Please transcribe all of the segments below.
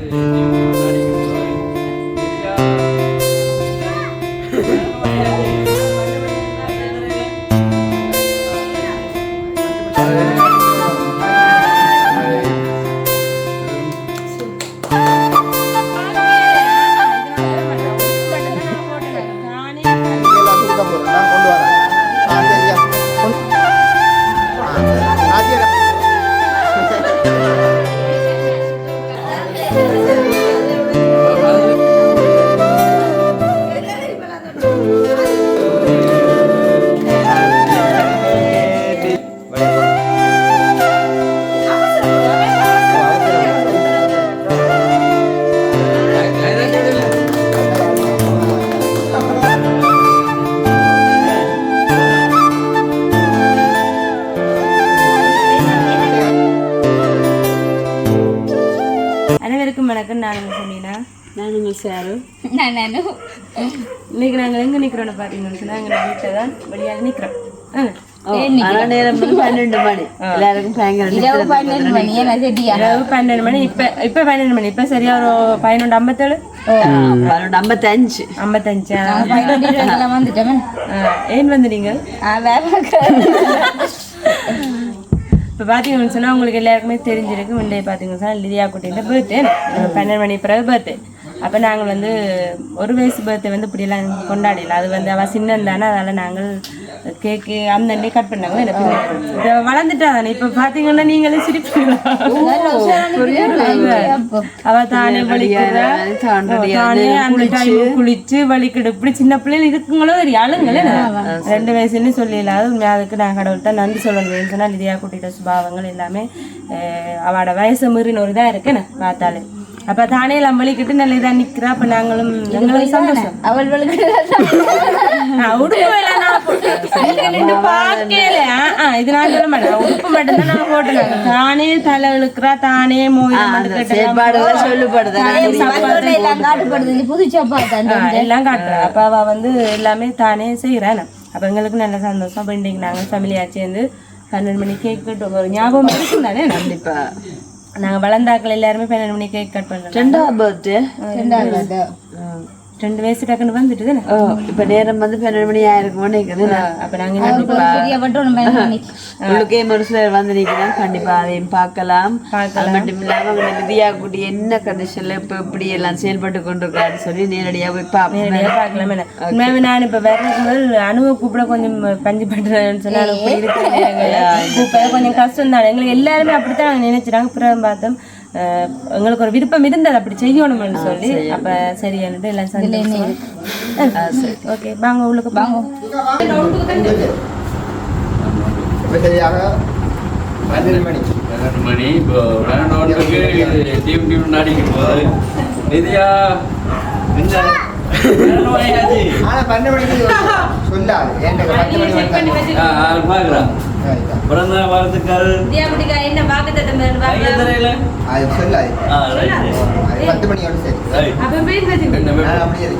எல்லாம் அனைவருக்கும் வணக்கம் நான் உங்க சொன்னீங்கன்னா நானுங்க சாரு இன்னைக்கு நாங்கள் எங்கே நிற்கிறோன்னு பார்த்தீங்கன்னு சொன்னால் எங்கள் வீட்டில் தான் வெளியாக நிற்கிறோம் பன்னெண்டு மணி. எல்லாருக்கும் இரவு பன்னெண்டு மணி இப்போ இப்போ பன்னெண்டு மணி. இப்போ சரியா ஒரு பதினொன்று ஐம்பத்தேழு? பன்னெண்டு ஐம்பத்தஞ்சு. ஏன் வந்து நீங்கள் இப்போ பார்த்தீங்கன்னு சொன்னால் உங்களுக்கு எல்லாருக்குமே தெரிஞ்சிருக்கு முந்தைய பார்த்தீங்கன்னு சொன்னால் லிதியா குட்டியோட பர்த்டே பன்னெண்டு மணி பிறகு பர்த்டே அப்போ நாங்கள் வந்து ஒரு வயசு பர்த்டே வந்து இப்படியெல்லாம் கொண்டாடல. அது வந்து அவள் சின்னம் தானே அதனால் நாங்கள் கேக்கு அந்த அன்னைக்கு கட் பண்ணாங்க எனக்கு இப்போ வளர்ந்துட்டா தானே இப்போ பார்த்தீங்கன்னா நீங்களே சிரிப்பீங்களா? அவ தானே வலிக்கிறா தானே அந்த டைம் குளிச்சு. வலிக்கிடு இப்படி சின்ன பிள்ளைங்க இருக்குங்களோ ஒரு அழுங்களே ரெண்டு வயசுன்னு சொல்லல அது அதுக்கு நான் கடவுள்கிட்ட நன்றி சொல்லணும் சொன்னா லிதியா குட்டிட்ட சுபாவங்கள் எல்லாமே அவட வயசு மீறின ஒரு இதாக இருக்குன்னு பார்த்தாலே. அப்ப தானே எல்லாம் வலிக்கிட்டு நல்ல இதா நிக்கிறா? அப்ப நாங்களும் எங்களுக்கு சந்தோஷம். அவள் நான் உடுப்பு எல்லாம் நான் போட்டு- நின்னு பார்க்கல. ஆ, ஆ, இது நான் சொல்ல மாட்டேன். உடுப்பு மட்டும்தான் நான் போட்டுருக்கேன். தானே தலை இழுக்கிறா தானே எல்லாம் காட்டுறா. அப்ப அவ வந்து எல்லாமே தானே செய்யறான் அப்ப எங்களுக்கு நல்ல சந்தோஷம். அப்ப நாங்க ஃபேமிலியா சேர்ந்து பன்னெண்டு மணி கேக் கட்டுவோம். ஞாபகம் இருக்கும் தானே கண்டிப்பா. நாங்க வளர்ந்தாக்கள் எல்லாருமே பன்னெண்டு மணி கேக் கட் பண்றோம். ரெண்டாவது பர்த்டே ரெண்டாவது ரெண்டு வயசு டக்குன்னு வந்துட்டு ஓ இப்ப நேரம் வந்து பன்னெண்டு மணி ஆயிருக்கும் நினைக்குது அப்ப நாங்க என்ன பெரிய வட்டம் பண்ணிச்சு உள்ளுக்கே ஒரு சிலர் வந்து நிற்கிறோம் கண்டிப்பா அதையும் பார்க்கலாம். அது மட்டும் இல்லாம அவங்க விதியா குட்டி என்ன கண்டிஷன்ல இப்ப இப்படி எல்லாம் செயல்பட்டு கொண்டிருக்காருன்னு சொல்லி நேரடியா போய் பார்ப்போம். பார்க்கலாம் நான் இப்ப வர்றதுக்கு முதல் அணுவை கூப்பிட கொஞ்சம் பஞ்சு பண்றேன்னு சொன்னா இப்ப இருக்கிற நேரங்கள்ல கூப்பிட கொஞ்சம் கஷ்டம் தான் எங்களுக்கு எல்லாருமே அப்படித்தான் நாங்க நினைச்சிட்டாங்க பிறகு பார்த்தோம். எங்களுக்கு ஒரு விருப்பம் இருந்தது அப்படி செய்யணும்னு சொல்லி. அப்ப சரியானது எல்லாம் சந்தோஷம். ஓகே வாங்க உள்ளுக்கு வாங்க. பன்னெண்டு மணி. பன்னெண்டு மணி. இப்போ பன்னெண்டு ஒன்றுக்கு டீம் டீம் நாடிக்கும் போது நிதியா பிறந்த வாழ்த்துக்கள் என்ன வாக்குத்தத்தம் சொல்லாது பத்து மணியோட சரி அப்படியே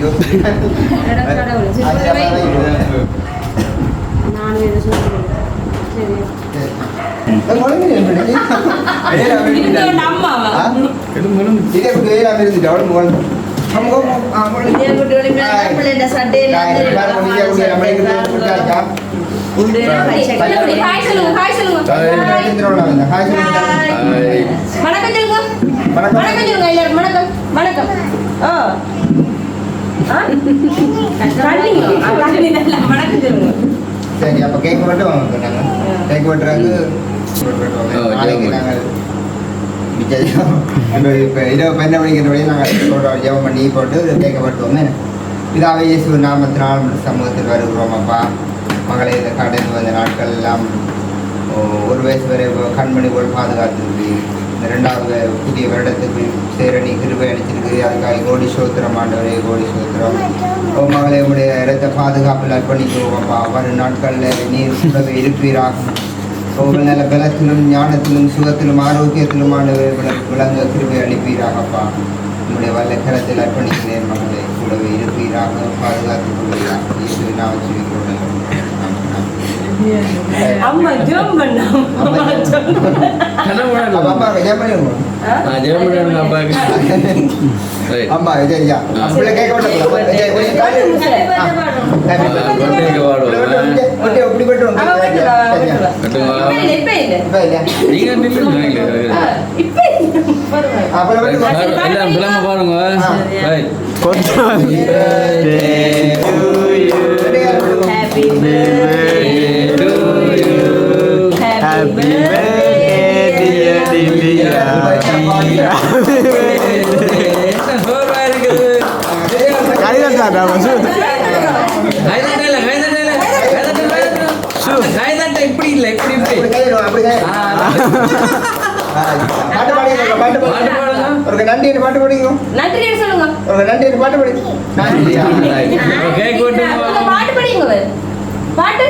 வணக்கம் சொல்லுங்க வணக்கம். வணக்கம் சொல்லுங்க எல்லாரும் வணக்கம் வணக்கம் ஓ ஆ? கண்ணிங்க. ஆ, கண்ணி நல்லா. வணக்கம் சொல்லுங்க சரி அப்ப கேக் மட்டும் வாங்க கேக் வெட்டுறாங்க நாளைக்கு நாங்கள் நிச்சயம் இப்போ இரவு பன்னெண்டு மணிக்கு வரையும் நாங்கள் சொல்கிறோம் ஜெபம் பண்ணி போட்டு கேட்க வெட்டுவோம் இயேசு நாமத்தினால் சமூகத்தில் வருகிறோம் அப்பா. மகளை இந்த கடந்து வந்த நாட்கள் எல்லாம் ஒரு வயசு வரை கண்மணி போல் பாதுகாத்துருக்கு. இந்த ரெண்டாவது புதிய வருடத்துக்கு சேரணி கிருபை அடிச்சிருக்கு அதுக்காக கோடி சோத்திரம் ஆண்டவரே கோடி சோத்திரம். ஓ மகளே உடைய இடத்தை பாதுகாப்பில் அர்ப்பணிக்கிறோம் அப்பா. வரும் நாட்களில் நீர் கூடவே இருப்பீராக. நல்ல பலத்திலும் ஞானத்திலும் சுகத்திலும் ஆரோக்கியத்திலும் ஆண்டவர் விளங்க கிருபை அளிப்பீராகப்பா உங்களுடைய வல்ல கரத்தில் அர்ப்பணிக்கிறேன் மகளை கூடவே இருப்பீராக பாதுகாத்துக் கொள்வீராக இயேசுவின் நாமத்தில் ஜெபிக்கிறோம். ஆமென். அம்மா ஜோம் பண்ண அம்மா ஜோம் அப்ப. ஆ பண்ணுங்க கொஞ்சம் ஒட்டி இப்ப இல்ல. இப்ப வெட்டுவா. எல்லாம் பிள்ளைங்க பாருங்க ரைட் ஹாப்பி ஹாப்பி என்ன சோர்வா இருக்குது கைதட்டல கைதட்டல கைதட்டல கைதட்ட இப்படி இல்ல இப்படி இப்படி அப்படி கையிடும், அப்படி கையிடும். ஆ, பாட்டு பாடிங்க, பாட்டு பாட்டு பாடுங்க. பாடுங்க ஒரு நன்றின்னு பாட்டு பாடிங்க நன்றி கேட்டு சொல்லுங்க ஒரு நன்றின்னு பாட்டு பாடி நன்றியா? கேக் அந்த போட்டு பாட்டு படிங்க அவர். பாட்டு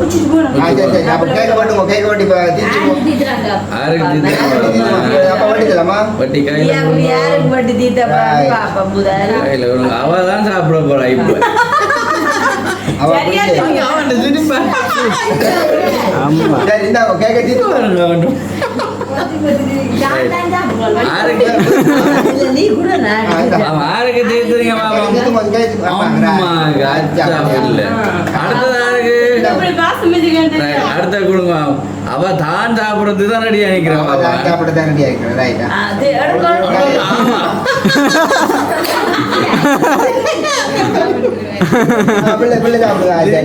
உச்சிட்டு போகணும். ஆ, சரி, சரி. அப்ப கேக்க பாட்டுங்க, கேக்க பாட்டு இப்ப தீர்த்து போ. ஆருக்கு அப்ப வட்டிக்கலாமா? வட்டி கையில யாருக்கு வட்டி தீத்த பாப்பா முதல் கையில விடுங்க. அவ தான் சாப்பிட போறா இப்ப அவ சரியா அப்படி தெரியும். அவன் சிரிப்பா சரி, இந்தாங்க, கேக்க தீர்த்து ஆருக்கு நீ கூட நான் ஆ, இந்தா. அவன் ஆருக்கு தீர்த்துறீங்க அடுத்த கொடுங்க அவ தான் சாப்பிடுறது தான் பாப்பா. தான் சாப்பிட தான் ready ஆயிக்கிறா, right. ஆ? அது எடுக்கணும். ஆமா. ஆ, பிள்ளை, பிள்ளை சாப்பிடுதா? சரி.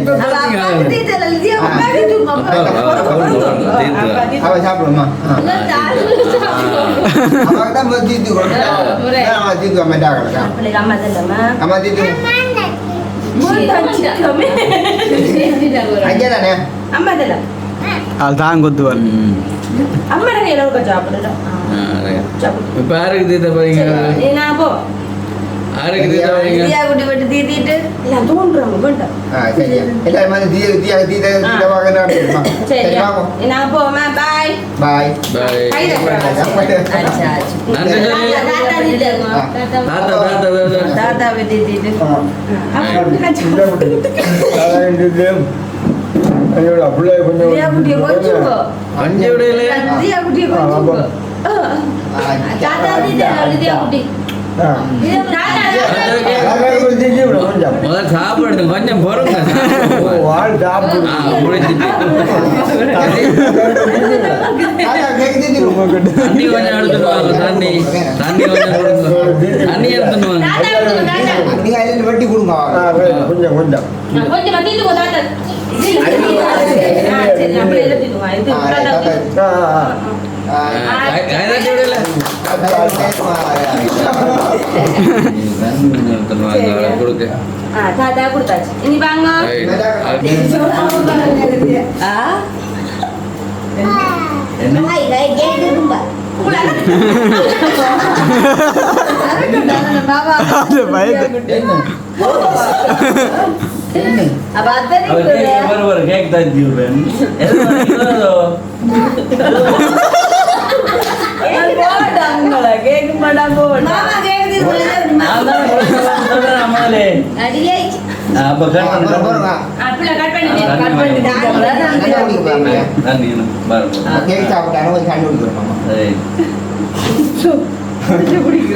அவ சாப்பிடுமா. அவ தான் முதல்ல தீர்த்து கொடுத்தா. அவ தீர்த்து வா, மெட்டா. பிள்ளைக்கு அம்மா தானே கொத்துவார். அம்மா. இப்ப யாருக்கு தீர்த்த போறீங்க நான் போ யாருக்கு தீர்த்த போறீங்க இந்தியா குட்டி விட்டு தீத்திட்டு எல்லாம் தோன்றுறாங்க வேண்டாம் ஆ, சரியா. எல்லாரும் வந்து தீ தீ தீ தீ வாங்க சரி சரியா வாங்க நான் போமா பாய் பாய் பாய் கை அச்சா அச்சா நன்றி சொல்லி தாத்தா தீத்தங்க தாத்தா தாத்தா தாத்தா தாத்தா விட்டு தீட்டு இந்தியா குட்டியை கொஞ்சுங்கோ அஞ்சு விடையில தாத்தா குட்டி முதல்ல சாப்பிடுங்க கொஞ்சம் பொறுங்க. தண்ணி கொஞ்சம் எடுத்துட்டு வாங்க தண்ணி. தண்ணி கொஞ்சம் கொடுங்க. தண்ணி எடுத்துட்டு வாங்க. வட்டி கொடுங்க கொஞ்சம் கொஞ்சம் கொஞ்சம் மத்திட்டு போ தாத்தா சரி அப்படியே எழுதிடுவா இது தாத்தா கை- கைதட்டி விடல தண்ணி எடுத்துட்டு வாங்க அவளை கொடுக்க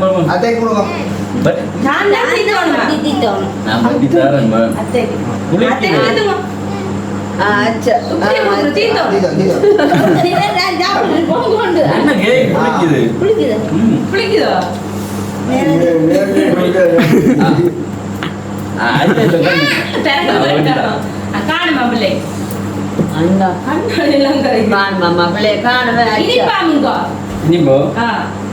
திவ்யா டேர தீத்துறாண்டு இந்த பாப்பா விளக்கு யாருக்கு? அது வந்து அழைச்சிட்டு வரேன் ஆமா, இந்த மருந்தா, அமிர்தா, அமிர்தம். அதை கொடுங்க நான் தான் தீத்தணுமா? நான் வெட்டி தரேன் ம. அத்தைக்கு. குளிக்குது. அத்தைக்கு தீத்துமா? அச்சா இப்படி ஒரு தீத்தம். தீதோ, தீதோ. என்ன கேக் குளிக்குது ம். புளிக்குதோ? ஆ. ஆ, அடுத்த இந்த கண்ணு. திறக்க ஆ, வெட்டி போயிட்டாரோ? தரேன். ஆ, காணுமா பிள்ளை? அண்ணா கண்ணாடி எல்லாம் கரைக்குது. காண் மாமா பிள்ளைய காணுவே அச்சா இனிப்பாமுங்கோ. இனிப்போ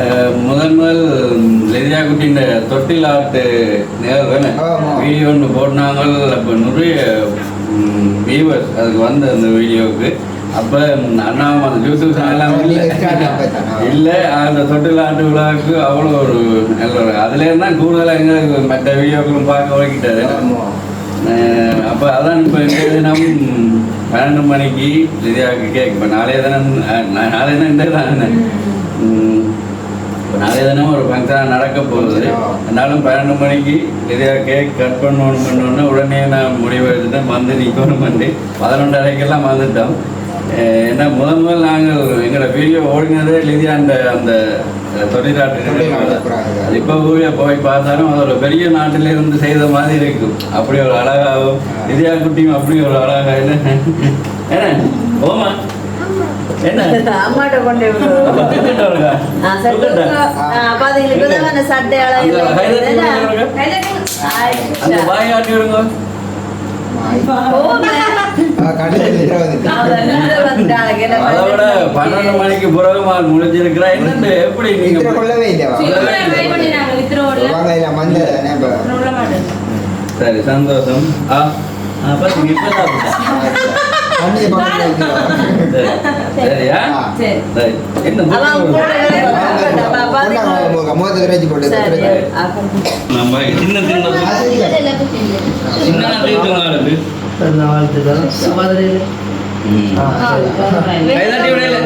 அஹ் முதல் லெதியா குட்டின்ற தொட்டில் ஆட்டு நேரம் ஆமா. வீடியோ ஒன்று போட்டாங்க அப்போ நிறைய வியூவர்ஸ் அதுக்கு வந்த அந்த வீடியோவுக்கு. அப்போ அண்ணாவும் அந்த யூடியூப் பண்ணா. இல்லை. அந்த தொட்டில் ஆட்டு விழாவுக்கு அவ்வளோ ஒரு நல்ல ஒரு அதுலேருந்து தான் கூடுதலாக எங்களுக்கு மற்ற வீடியோக்களும் பார்க்க வைக்கிட்டாரு ஆமா. அப்போ அதான் இப்போ இந்த தினம் பன்னெண்டு மணிக்கு லிதியாவுக்கு கேக். இப்போ நாளைய தினம் நாளைய தினம் இந்த தானே இப்போ நாளைய தினம் ஒரு ஃபங்க்ஷன் நடக்க போகுது. அதனாலும் பன்னெண்டு மணிக்கு லிதியா கேக் கட் பண்ணணும் பண்ணோன்னே உடனே நான் முடிவு எடுத்துட்டேன். வந்து நிற்கணும் பண்ணி பதினொன்றரைக்கெல்லாம் வந்துட்டோம். ஏன்னா முதல் முதல் நாங்கள் எங்களோட வீடியோ ஓடினதே லிதியா அந்த அந்த தொழிலாட்டு இப்போ ஊழிய போய் பார்த்தாலும் அது ஒரு பெரிய நாட்டில இருந்து செய்த மாதிரி இருக்கும். அப்படி ஒரு அழகாகவும் இந்தியா குட்டியும் அப்படி ஒரு அழகா என்ன என்ன? ஓமா என்ன? அம்மாட்ட கொண்டு விடு. அப்ப திட்டுட்டு வருங்க. ஆ, சரி, சொல்லுங்க. ஆ, பாத்தீங்களா, இப்பதான் அந்த சட்டை என்ன? விடுங்க. பன்னெண்டு மணிக்கு பிறகு மாதிரி முடிஞ்சிருக்கிறா. என்னண்டு எப்படி நீங்க கொள்ளவே இல்ல சரி சந்தோஷம். ஆ பாத்தீங்க இப்பதான் தண்ணியை நம்ம சின்ன சின்ன கைதாட்டி விடையில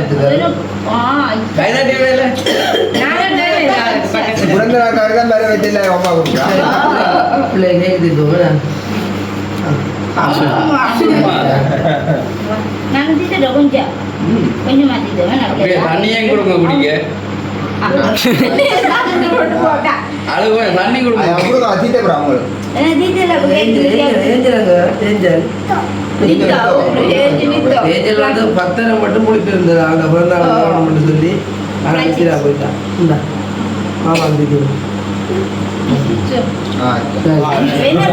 கைதாட்டி விடையில அம்மா கொடுக்குறா நான் தீட்டுறேன் கொஞ்சம் கொஞ்சமா தீட்டுவேன் அப்படியே தண்ணியும் கொடுங்க குடிக்க அழுகு தண்ணி கொடுங்க ஏஞ்சல் வந்து பத்தரை மட்டும் முடிப்பிருந்தது அவங்க பிறந்தாங்க மட்டும் சொல்லி ஆனா போயிட்டான் என்ன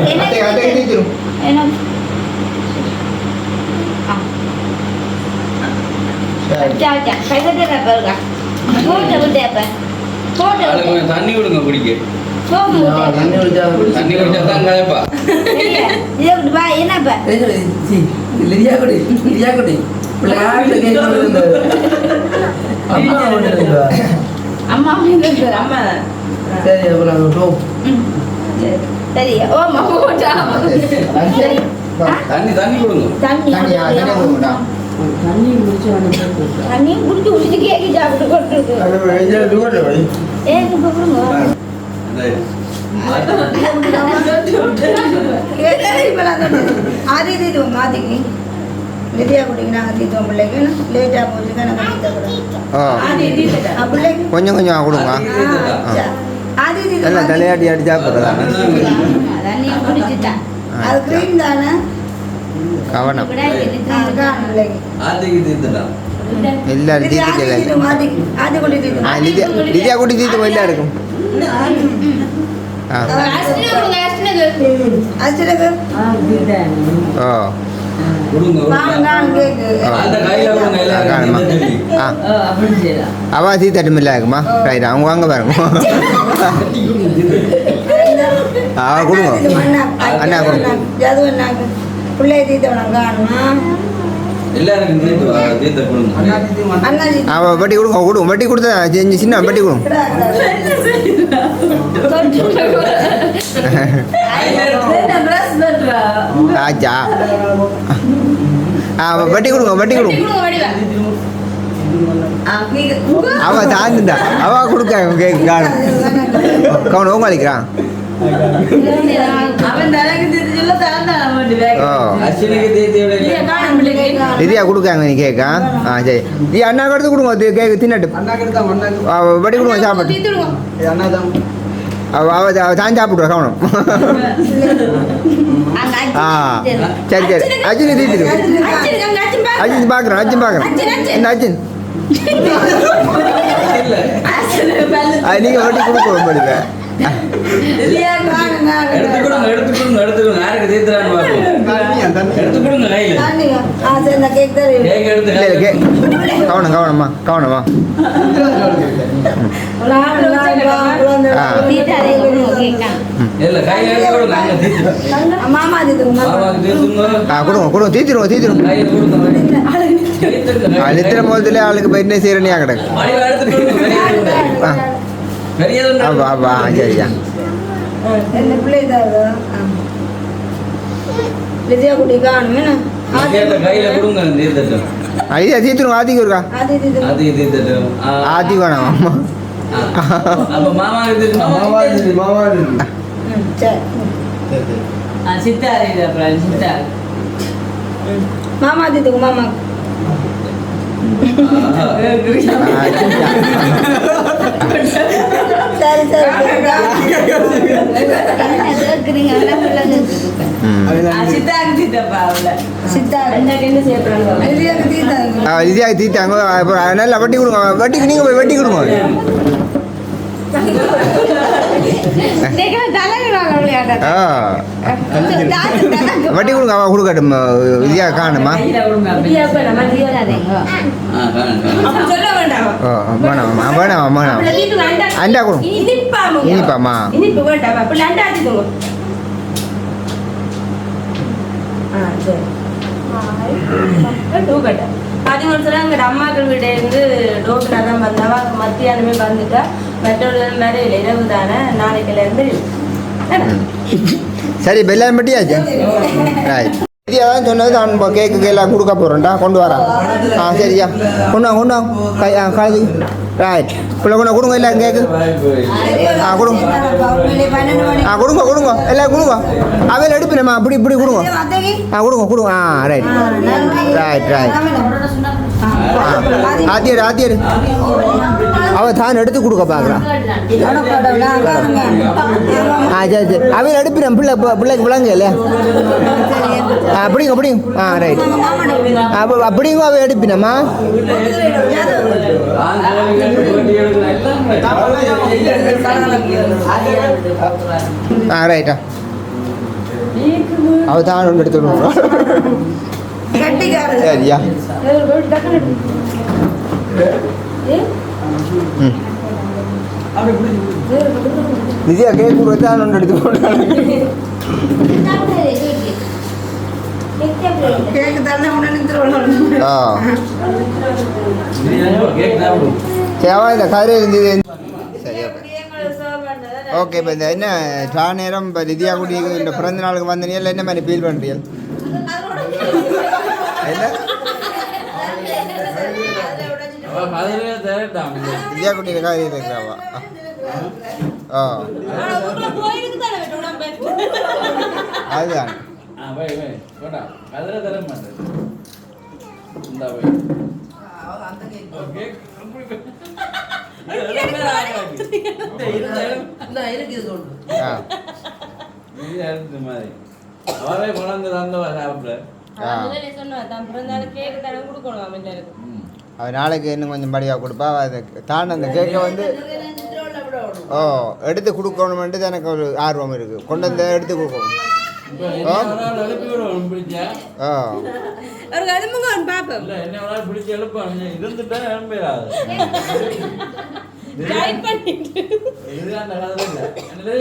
தண்ணி விடுங்க குடிக்க தண்ணி குடிச்சா தண்ணி குடிச்சா தான் கதைப்பா என்னப்பா லிரியா குடி லிரியா குடி அம்மா அம்மா அம்மா. சரி அப்புறம் டோ சரி ஓ சரி. தண்ணி தண்ணி கொடுங்க. தண்ணி தண்ணி தண்ணி குடிச்சு கேக்கு சாப்பிட்டு கொண்டு நாங்கள் தீத்துவோம் பிள்ளைக்கு. லேட்டாக கொஞ்சம் கொஞ்சம் கொடுங்க ஆதி எல்லாம் தீத்துவம் தலையாட்டி அடிச்சா போதும் தண்ணி குடிச்சுட்டா அது க்ரீம் தானே கவனம் குட்டி தீர்த்து போயில இருக்கும்? அவா ரைட் அவங்க வாங்க பாருங்க. அவ கொடுங்க. அண்ணா கொடுங்க. பிள்ளைய தீத்தவனம் காணுமா எல்லாருக்கும் தீர்த்து வா, தீர்த்த கொடுங்க. அண்ணா அவ வட்டி கொடுங்க கொடுங்க வட்டி கொடுத்தா செஞ்சு சின்ன வட்டி கொடுங்க ஆச்சா. ஆ வட்டி கொடுங்க வட்டி கொடுங்க. அவ தாந்துட்டா அவ கொடுக்க கவனம் உங்க அழிக்கிறான் திட்டு லிதியா கொடுக்காங்க நீ கேக்கா ஆ சரி நீ அண்ணா எடுத்து கொடுங்க தி- கேக்கு தின்னட்டு வட்டி கொடுங்க சாப்பாடு தான் சாப்பிடுவா கவனம் ஆ சரி சரி அர்ஜுன் தீத்துரு அர்ஜுன் பார்க்குறேன் அர்ஜுன் பார்க்குறேன் என்ன அர்ஜுன் அது நீங்கள் வட்டி கொடுக்க முடியல எடுத்து கொடுங்க எடுத்து கொடுங்க எடுத்து கொடுங்க யாருக்கு தீர்த்துறான்னு பார்ப்போம் எடுத்து கொடுங்க கையில். கேக் எடுத்து இல்லை இல்லை கே கவனம் கவனம்மா கவனம்மா ஆ. இல்ல கையில் எடுத்து கொடுங்க அங்கே தீர்த்து மாமா இது மாமாவுக்கு தீர்த்துங்க ஆ கொடுங்க கொடுங்க தீத்திருவோம் தீத்திருவோம் கையில் கொடுங்க தீர்த்துங்க அது எத்தனை போதில் ஆளுக்கு போய் என்ன செய்கிறனியா கிடக்கு சரியா என்ன பிள்ளை தான் விஜயா குட்டி காணும் ஐயா தீத்துருவோம் ஆதிக்கு இருக்கா? ஆதி வேணாம் அம்மா. தீத்துக்கு மாமா. விஜயாக்கு தீத்தாங்க அப்புறம் நல்லா வட்டி கொடுங்க. வட்டிக்கு நீங்கள் போய் வட்டி கொடுங்க. வட்டி கொடுங்க அவன் கொடுக்கட்டும் இதியா காணுமா? கொடுங்க வேணாம் வேணாம் வேணாம். அண்டா கொடு. இனிப்பா முக்கியம். இனிப்பாம்மா. இனிப்பு வேண்டாம். அப்படி அண்டா ஆட்டிக்கோங்க ஆ சரி. தூக்கட்ட. பதிமூணு சொல்ல எங்கட அம்மாக்கள் வீடு இருந்து டோக்கில் தான் வந்தவா மத்தியானமே வந்துட்டா. மற்றவர்கள் இல்லை. இரவு தானே. நாளைக்குல இருந்து சரி இப்போ எல்லாரும் பட்டியாச்சு ரைட் தான் சொன்னது நான் இப்போ கேக்கு எல்லாம் கொடுக்க போகிறேன்டா கொண்டு வரேன் ஆ சரியா கொண்டு கொண்டு. கை ஆ கழுதி ரைட் பிள்ளை கொண்டு கொடுங்க எல்லாம் கேக்கு ஆ கொடுங்க. ஆ கொடுங்க கொடுங்க. எல்லாம் கொடுங்க. அவையில் எடுப்பினம்மா அப்படி இப்படி கொடுங்க. ஆ கொடுங்க கொடுங்க. ஆ ரைட் ரைட் ரைட் ஆத்தியர் ஆத்தியர். அவ தான் எடுத்து கொடுக்க பார்க்குறான் ஆ சரி சரி. அவையில் எடுப்பிடும் பிள்ளை பிள்ளைக்கு விளங்க இல்லையா ஆ அப்படிங்க அப்படிங்க ஆ ரைட் அப்போ அப்படிங்க அவ எடுப்பினம்மா. ஆ ரைட்டா அவ தான் ஒன்று எடுத்து விடுவோம் சரியா நிதியா கேக் கொடுத்து ஒன்று எடுத்து போட்டாங்க ஓகே இப்போ இந்த என்ன சா நேரம் இப்போ லிதியா குடி இந்த பிறந்த நாளுக்கு வந்தீங்க இல்லை என்ன மாதிரி ஃபீல் பண்ணுறீங்க லிதியா குட்டியில் காரி இருக்கிறாவா ஆ அதுதான் அவரே குழந்தை தந்தவ சாப்பிட அது நாளைக்கு இன்னும் கொஞ்சம் படியாக கொடுப்பா அது தான் அந்த கேக்கை வந்து ஓ எடுத்து கொடுக்கணுமென்ட்டு எனக்கு ஒரு ஆர்வம் இருக்குது கொண்டு வந்து எடுத்து கொடுக்கணும்.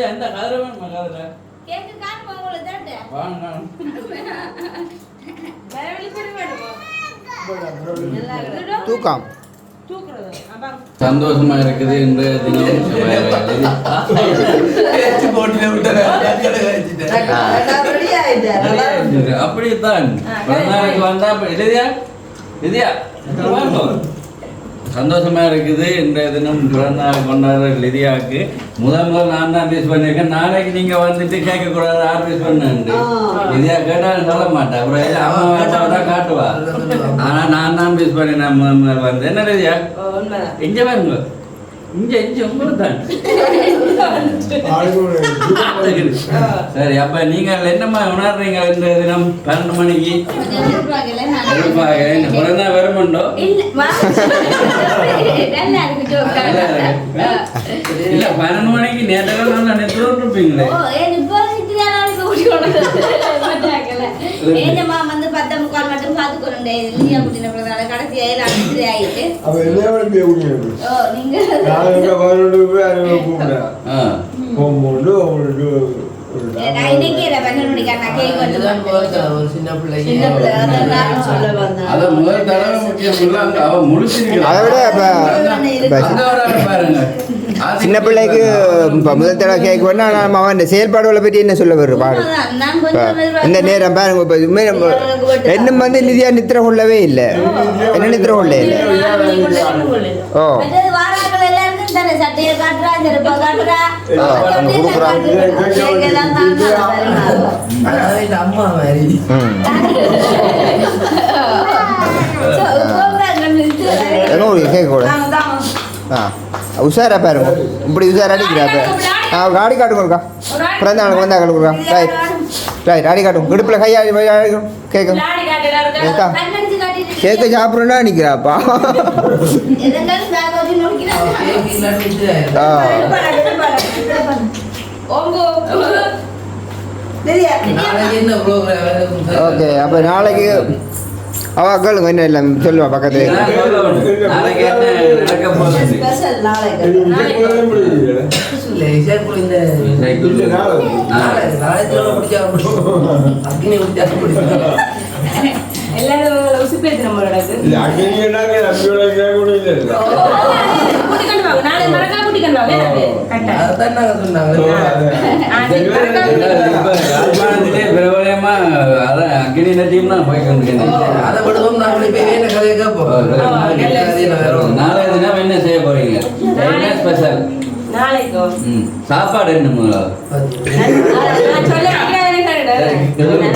என்ன தூக்கம். சந்தோஷமா இருக்குது தினம். அப்படித்தான் வந்தா இல்லையா இல்லையா சந்தோஷமா இருக்குது. இன்றைய தினம் பிறந்தநாள் கொண்டாடுற லிதியாவுக்கு முதல் முதல் நான் தான் பேஸ் பண்ணியிருக்கேன். நாளைக்கு நீங்க வந்துட்டு கேட்க கூடாது யார் பேஸ் பண்ணு லிதியா கேட்டாலும் சொல்ல மாட்டேன் அப்புறம் அம்மா வேட்டா தான் காட்டுவா. ஆனா நான் தான் பேஸ் பண்ணினேன். முதல் முதல் வந்து. என்ன லிதியா இங்க வாங்க சரி அப்ப நீங்க என்னம்மா உணர்றீங்க இந்த தினம்? பன்னெண்டு மணிக்கு? பிறந்தா வருமுண்டோ. இல்ல பன்னெண்டு மணிக்கு நேற்று நல்லா நெத்து இருப்பீங்களே பத்தே முக்கால் மட்டும் பார்த்துக்கொண்டு இல்லையா குட்டின பிறந்தால கடைசி ஏழு அஞ்சு ஆயிட்டு அப்ப என்ன போய் முடியும் ஓ நீங்க நான் எங்க பதினொன்று போய் அறுபது கூப்பிடுறேன் ஆ. போகும்போது அவங்களுக்கு அத விட பாருங்க சின்ன பிள்ளைக்கு இப்போ முதல் தடவை கேட்க வேணா நம்ம அவன் இந்த செயல்பாடுகளை பற்றி என்ன சொல்ல இப்போ கொஞ்சம் இந்த நேரம் பாருங்க இப்போ இதுமே நம்ம இன்னும் வந்து நிதியா நித்திர கொள்ளவே இல்லை. என்ன நித்திர கொள்ள இல்லை? ஓ. அம்மா மாதிரி. ஒரு கேட்க கூட. ஆ. உஷாரா பாருங்க. இப்படி உஷாரா அடிக்கிறாப்ப ஆ காடி காட்டுங்கக்கா பிறந்த நாளுக்கு வந்தா காட்டுங்கக்கா ரைட் ரைட் அடி காட்டும் இடுப்பில் கையாடி அடிக்கும் கேட்கும் ஏக்கா கேக்கு. சாப்பிட்றோன்னா நிற்கிறாப்பா ஆ. ஓகே அப்போ நாளைக்கு அவ கேளுங்க என்ன இல்லை சொல்லுவா பக்கத்துல நான் சொல்லணும். நாளைக்கு என்ன நடக்க போகுது ஸ்பெஷல் நாளைக்கு இல்லை பிரபலமா அதான் அக்னி நதியும் தான் போய் அதை விடுவோம் இப்படி போய் என்ன கதையை கேட்போம் கதையில வேற ஒண்ணும். நாளை தினம் என்ன செய்ய போறீங்க என்ன ஸ்பெஷல் நாளைக்கோ சாப்பாடு என்ன முதல்ல.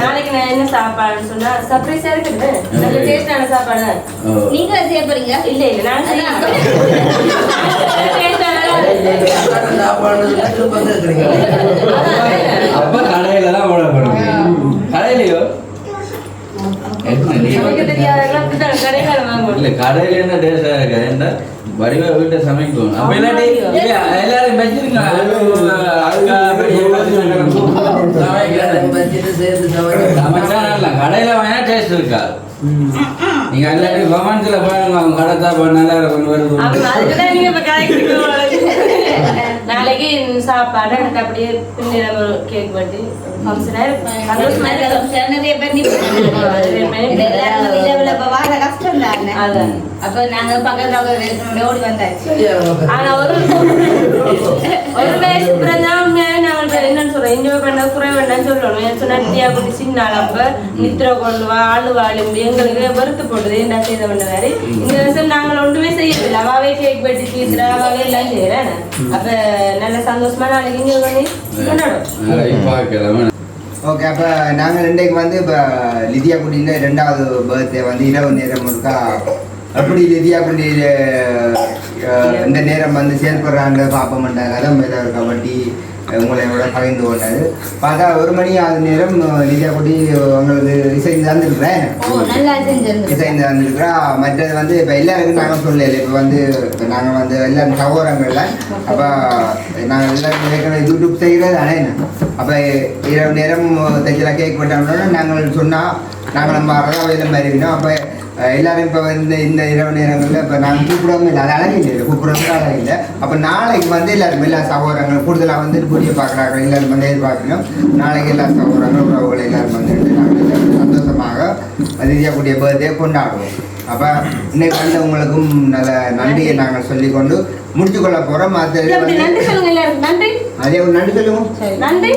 நாளைக்கு நான் என்ன சாப்பாடுன்னு சொன்னா சர்ப்ரைஸா இருக்குது நல்ல டேஸ்டான சாப்பாடு. நீங்க செய்ய போறீங்க இல்ல இல்ல நான் அப்ப கடையில தான் ஓட போறீங்க கடையிலயோ. இல்ல கடையில என்ன டேஸ்டா இருக்கு என்ன வடிவா வீட்டை சமைக்கும் அப்ப இல்லாட்டி இல்ல, எல்லாரும் கடையில வேணா டேஸ்ட் இருக்கா நீங்க எல்லாரும் கொமெண்ட்ஸ்ல பாருங்க அவங்க கடை சாப்பாடு நல்லா இருக்கும் நாளைக்கு சாப்பாடு எனக்கு அப்படியே பின்னிடம் ஒரு கேக் வெட்டி ஃபங்க்ஷனா சந்தோஷமா இருக்கு. நிறைய பேர் கஷ்டம் தானே. அதான். அப்ப நாங்க பக்கத்துல ஒரு ஓடி வந்தாச்சு. ஆனா ஒரு ஒரு வயசு என்னன்னு சொல்றோம் என்ஜாய் பண்ண குறை வேண்டாம்னு சொல்லணும் என் சொன்னா நித்யா குட்டி சின்ன அப்ப நித்திர கொண்டு வா ஆளு வாழும் எங்களுக்கு வெறுத்து போடுது என்ன செய்த பண்ண வேறு? இந்த வருஷம் நாங்கள் ஒன்றுமே செய்யறதில்ல. அவாவே கேக் வெட்டி தீத்துறா அவாவே எல்லாம் செய்யறேன் அப்ப நல்ல சந்தோஷமா நாளைக்கு இங்கே பண்ணி கொண்டாடும் ஓகே அப்போ நாங்கள் இன்றைக்கு வந்து இப்போ லிதியா குட்டியின் ரெண்டாவது பர்த்டே வந்து இரவு நேரம் இருக்கா எப்படி லிதியா குட்டி இந்த நேரம் வந்து செயல்படுறாங்க பார்ப்போம்ன்ற அதான் மேலே இருக்கா வட்டி உங்களோட பகிர்ந்து கொண்டது. பார்த்தா ஒரு மணி ஆகுது நேரம் லிதியா குட்டி உங்களுக்கு இசைந்து தந்துருக்குறேன் இசைந்து வந்திருக்கிறா மற்றது வந்து இப்போ எல்லாருக்கும் நாங்கள் சொல்லல. இப்போ வந்து இப்போ நாங்கள் வந்து எல்லாரும் சகோதரங்கள்ல. அப்போ நாங்கள் எல்லாரும் ஏற்கனவே யூடியூப் செய்கிறது தானே? அப்போ இரவு நேரம் தைச்சல கேக் வெட்டோம்னா நாங்கள் சொன்னால் நாங்கள் நம்ம அறகாவையில் மாதிரி இருக்கோம் அப்போ எல்லாரும் இப்போ வந்து இந்த இரவு நேரங்களில் இப்போ நாங்கள் கூப்பிடவும் இல்லை அது அழகு இல்லை கூப்பிடவும் அழகு இல்லை அப்போ நாளைக்கு வந்து எல்லாரும் எல்லா சகோதரங்கள் கூடுதலாக வந்து புதிய பார்க்குறாங்க எல்லாரும் வந்து எதிர்பார்க்கணும் நாளைக்கு எல்லா சகோதரங்களும் உறவுகள் எல்லாரும் வந்து நாங்கள் எல்லாரும் சந்தோஷமாக திவ்யாக்குடைய பர்த்டே கொண்டாடுவோம் அப்போ இன்னைக்கு வந்து உங்களுக்கும் நல்ல நன்றியை நாங்கள் சொல்லிக்கொண்டு முடிச்சு கொள்ள போகிறோம் அது நன்றி சொல்லுங்க நன்றி அதே ஒரு நன்றி சொல்லுவோம் நன்றி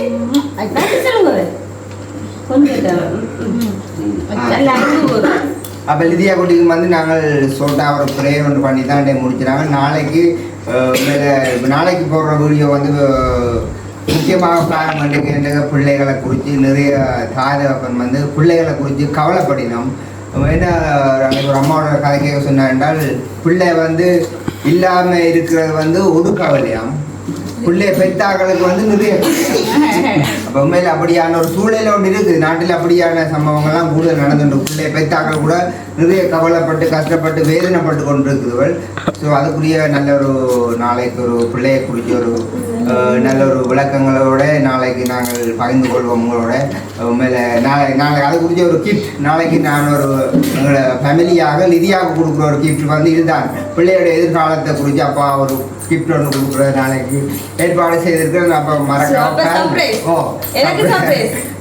நன்றி சொல்லுங்க கொஞ்சம் அப்போ லிதியா குட்டிக்கு வந்து நாங்கள் சொல்லிட்டு அவரை ப்ரேயர் ஒன்று பண்ணி தான் டே முடிச்சினாங்க நாளைக்கு மேலே நாளைக்கு போடுற வீடியோ வந்து முக்கியமாக பிளான் பண்ணிக்கின்ற பிள்ளைகளை குறித்து நிறைய தாதகப்பன் வந்து பிள்ளைகளை குறித்து கவலைப்படினோம். என்ன அன்னைக்கு ஒரு அம்மாவோட கதை கேட்க சொன்னார் என்றால் பிள்ளை வந்து இல்லாமல் இருக்கிறது வந்து ஒரு பிள்ளைய பெத்தாக்களுக்கு வந்து நிறைய அப்ப உண்மையில அப்படியான ஒரு சூழ்நிலை ஒன்று இருக்குது. நாட்டில் அப்படியான சம்பவங்கள்லாம் கூடுதல் நடந்துட்டு பிள்ளைய பெத்தாக்கள் கூட நிறைய கவலைப்பட்டு கஷ்டப்பட்டு வேதனைப்பட்டு கொண்டிருக்குதுகள் ஸோ அதுக்குரிய நல்ல ஒரு நாளைக்கு ஒரு பிள்ளையை குறித்த ஒரு நல்ல ஒரு விளக்கங்களோட நாளைக்கு நாங்கள் பகிர்ந்து கொள்வோம் உங்களோட. உண்மையில நாளை நாளை அது குறித்த ஒரு கிஃப்ட் நாளைக்கு நான் ஒரு எங்களோட ஃபேமிலியாக நிதியாக கொடுக்குற ஒரு கிஃப்ட் வந்து இதுதான். பிள்ளையோட எதிர்காலத்தை குறித்து அப்பா ஒரு கிஃப்ட் ஒன்று கொடுக்குற நாளைக்கு. ஏற்பாடு செய்திருக்கிறேன் அப்போ மறக்காம. ஓ.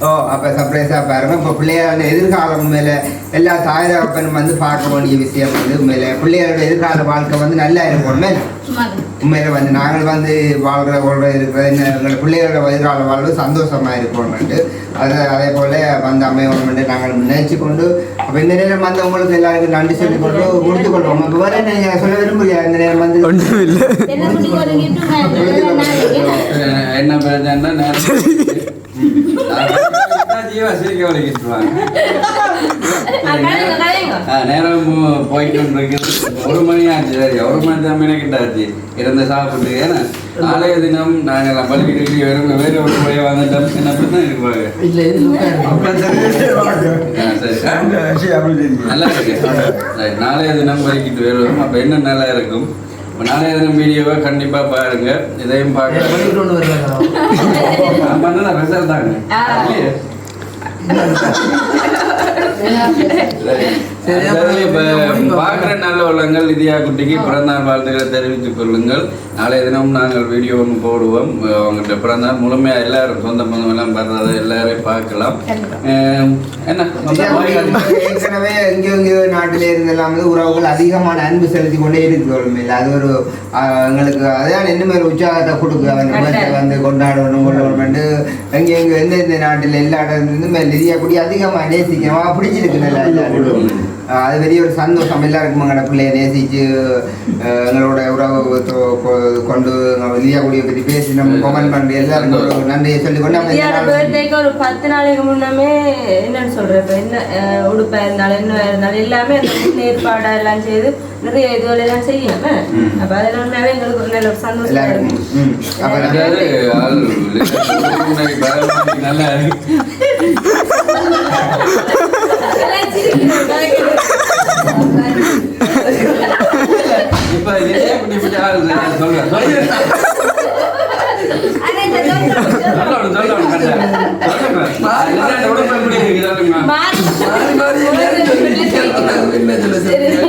ஓ அப்போ சர்ப்ரைஸாக பாருங்க. இப்போ பிள்ளையோட எதிர்காலம் மேலே எல்லா தாய் தகப்பனும் வந்து பார்க்க வேண்டிய விஷயம் வந்து உண்மையில பிள்ளையோட எதிர்கால வாழ்க்கை வந்து நல்லா இருக்கும் மேலே. உண்மையில வந்து நாங்கள் வந்து வாழ்கிற வாழ்ற இருக்கிற எங்களோட பிள்ளைகளோட எதிர்கால வாழ்வு சந்தோஷமா இருக்கணும்ட்டு அது அதே போல வந்து அமையணும்ட்டு நாங்கள் நினைச்சு கொண்டு அப்போ இந்த நேரம் வந்து உங்களுக்கு எல்லாருக்கும் நன்றி சொல்லி கொண்டு முடித்து கொள்வோம். இப்போ வர நீங்கள் சொல்ல விரும்புறியா இந்த நேரம் வந்து என்ன பண்ணி ஒரு gift நாளைக்கு என்ன பிரச்சனை நேரம் ஜீவா சிரிக்க ஆ, நேரம் போயிட்டு இருக்குது ஒரு மணி ஆச்சு சரி ஒரு மணி தான் மினக்கிட்டாச்சு. இருந்து சாப்பிட்டு ஏன்னா நாளைய தினம் நாங்கள் பள்ளிக்கிட்டு வெறும் வேறு ஒரு முறையை வந்துட்டோம் என்ன பண்ண இருப்பாங்க இல்ல இது ஆ, சரி ஆ? நல்லா இருக்கு. நாளைய தினம் பைக்கிட்டு வருவோம். அப்போ என்ன நல்லா இருக்கும்? நாளைய தினம் வீடியோவை கண்டிப்பாக பாருங்க. இதையும் பார்க்க பண்ணிட்டு ஒன்று வருவாங்க. நான் பண்ணல ரிசல்ட் தாங்க. இல்லையே? பார்க்குற நல்ல உள்ளங்கள் இந்தியா குட்டிக்கு பிறந்தநாள் வாழ்த்துக்களை தெரிவித்துக் கொள்ளுங்கள். நாளைய தினம் நாங்கள் வீடியோ ஒன்று போடுவோம். அவங்கள்ட்ட பிறந்தநாள். முழுமையாக எல்லாரும் சொந்த பந்தம் எல்லாம் வர்றதை எல்லாரையும் பார்க்கலாம். என்ன? ஏற்கனவே எங்கேயோ எங்கேயோ நாட்டிலே இருந்தெல்லாம் வந்து உறவுகள் அதிகமான அன்பு செலுத்தி கொண்டே இருக்குது உண்மையில் அது ஒரு ஆஹ், எங்களுக்கு அதான் இன்னுமே ஒரு உற்சாகத்தை கொடுக்கு அந்த குடும்பத்தை வந்து கொண்டாடணும் கொள்ளணும்னு எங்கே எங்கே எந்தெந்த நாட்டில் எல்லா இடத்துலேருந்து நிதியா கூடி அதிகமாக நேசிக்கமா பிடிச்சிருக்கு நல்லா அது பெரிய ஒரு சந்தோஷம். எல்லாருக்கும் எங்களோட பிள்ளைய நேசிச்சு எங்களோட உறவு கொண்டு நிதியா கூடிய பற்றி பேசி நம்ம கமெண்ட் பண்ணி எல்லாருக்கும் ஒரு நன்றியை சொல்லி கொண்டு ஒரு பத்து நாளைக்கு முன்னமே என்னன்னு சொல்றேன் இப்ப? என்ன உடுப்பா இருந்தாலும் என்ன இருந்தாலும் எல்லாமே ஏற்பாடா எல்லாம் செய்து நிறைய இதுகள் எல்லாம் செய்யணும். அப்ப அதெல்லாம் எங்களுக்கு ஒரு நல்ல சந்தோஷம் நல்லா மாறி மாறி என்ன சொல்ல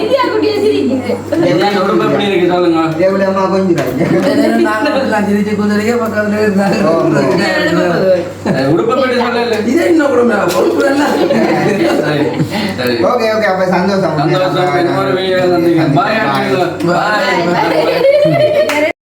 ஓகே ஓகே அப்ப சந்தோஷம் சந்தோஷம் பாய். பாய்